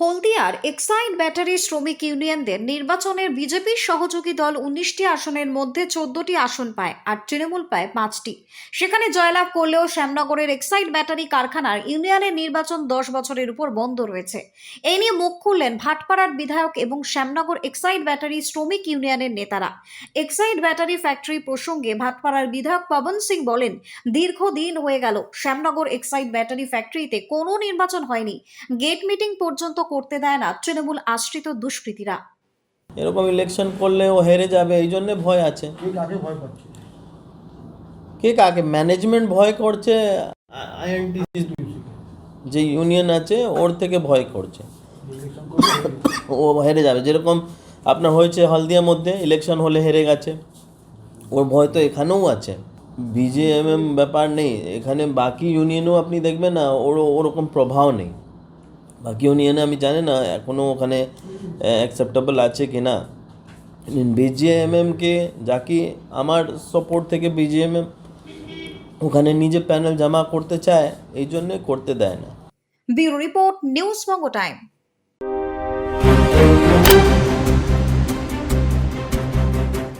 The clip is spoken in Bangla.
হলদিয়ার এক্সাইড ব্যাটারি শ্রমিক ইউনিয়নদের নির্বাচনের বিজেপির সহযোগী দল উনিশটি আসনের মধ্যে চোদ্দটি আসন পায় আর তৃণমূল পায় পাঁচটি। সেখানে জয়লাভ করলেও শ্যামনগরের এক্সাইড ব্যাটারি কারখানার ইউনিয়নের নির্বাচন দশ বছরের উপর বন্ধ রয়েছে। এই নিয়ে মুখ খুললেন ভাটপাড়ার বিধায়ক এবং শ্যামনগর এক্সাইড ব্যাটারি শ্রমিক ইউনিয়নের নেতারা। এক্সাইড ব্যাটারি ফ্যাক্টরি প্রসঙ্গে ভাটপাড়ার বিধায়ক পবন সিং বলেন, দীর্ঘদিন হয়ে গেল, শ্যামনগর এক্সাইড ব্যাটারি ফ্যাক্টরিতে কোনো নির্বাচন হয়নি। গেট মিটিং পর্যন্ত করতে দেয় না তৃণমূল আশ্রিত দুষ্কৃতীরা। এরকম ইলেকশন করলে ও হেরে যাবে এই জন্যে ভয় আছে। কে কাকে ভয় পাচ্ছে কে কাকে? ম্যানেজমেন্ট ভয় করছে যে ইউনিয়ন আছে ওর থেকে ভয় করছে। ও হেরে যাবে। যেরকম আপনার হয়েছে হলদিয়ার মধ্যে ইলেকশন হলে হেরে গেছে। ওর ভয় তো এখানেও আছে। বিজেএমএম ব্যাপার নেই। এখানে বাকি ইউনিয়নেও আপনি দেখবেন না ওর ওরকম প্রভাব নেই। বাকি ইউনিয়নে আমি জানি না এখনও ওখানে অ্যাকসেপ্টেবল আছে কি না বিজিএমএমকে যাকে আমার সাপোর্ট থেকে বিজিএমএম ওখানে নিজে প্যানেল জমা করতে চায়, এই জন্যে করতে দেয় না। Bureau report, news Banga time.